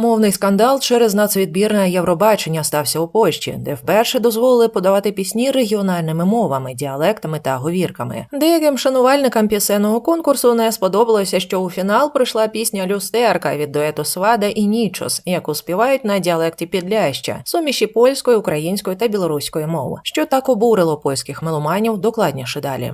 Мовний скандал через нацвідбірне Євробачення стався у Польщі, де вперше дозволили подавати пісні регіональними мовами, діалектами та говірками. Деяким шанувальникам пісенного конкурсу не сподобалося, що у фінал прийшла пісня Люстерка від дуету Свада і Нічос, яку співають на діалекті Підляща, суміші польської, української та білоруської мов, що так обурило польських меломанів докладніше далі.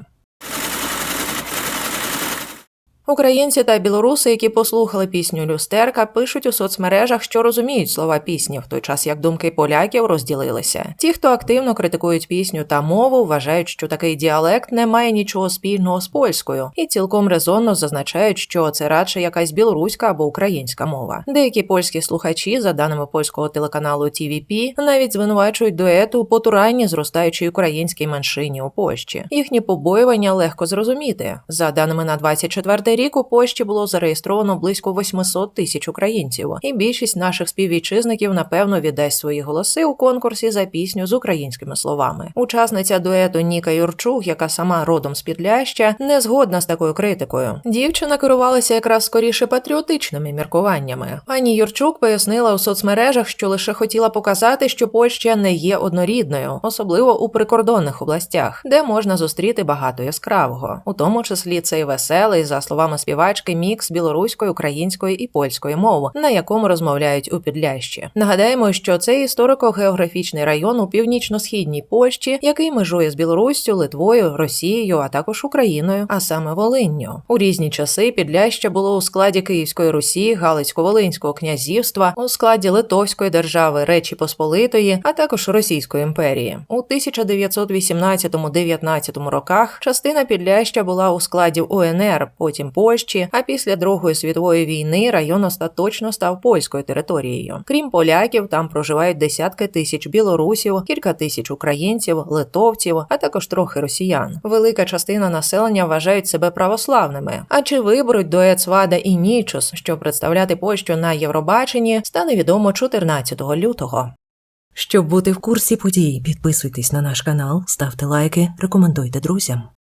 Українці та білоруси, які послухали пісню Люстерка, пишуть у соцмережах, що розуміють слова пісні, в той час як думки поляків розділилися. Ті, хто активно критикують пісню та мову, вважають, що такий діалект не має нічого спільного з польською, і цілком резонно зазначають, що це радше якась білоруська або українська мова. Деякі польські слухачі, за даними польського телеканалу TVP, навіть звинувачують дуету у потуранні зростаючій українській меншині у Польщі. Їхні побоювання легко зрозуміти. За даними на 24 рік у Польщі було зареєстровано близько 800 тисяч українців, і більшість наших співвітчизників напевно віддасть свої голоси у конкурсі за пісню з українськими словами. Учасниця дуету Ніка Юрчук, яка сама родом з Підляща, не згодна з такою критикою. Дівчина керувалася якраз скоріше патріотичними міркуваннями. Пані Юрчук пояснила у соцмережах, що лише хотіла показати, що Польща не є однорідною, особливо у прикордонних областях, де можна зустріти багато яскравого, у тому числі цей веселий, за словами співачки, мікс білоруської, української і польської мов, на якому розмовляють у Підлящі. Нагадаємо, що це історико-географічний район у північно-східній Польщі, який межує з Білоруссю, Литвою, Росією, а також Україною, а саме Волинню. У різні часи Підляща було у складі Київської Русі, Галицько-Волинського князівства, у складі Литовської держави Речі Посполитої, а також Російської імперії. У 1918-19 роках частина Підляща була у складі УНР, потім Польщі. А після Другої світової війни район остаточно став польською територією. Крім поляків, там проживають десятки тисяч білорусів, кілька тисяч українців, литовців, а також трохи росіян. Велика частина населення вважають себе православними. А чи виберуть дует Свада і Нічос, щоб представляти Польщу на Євробаченні, стане відомо 14 лютого. Щоб бути в курсі подій, підписуйтесь на наш канал, ставте лайки, рекомендуйте друзям.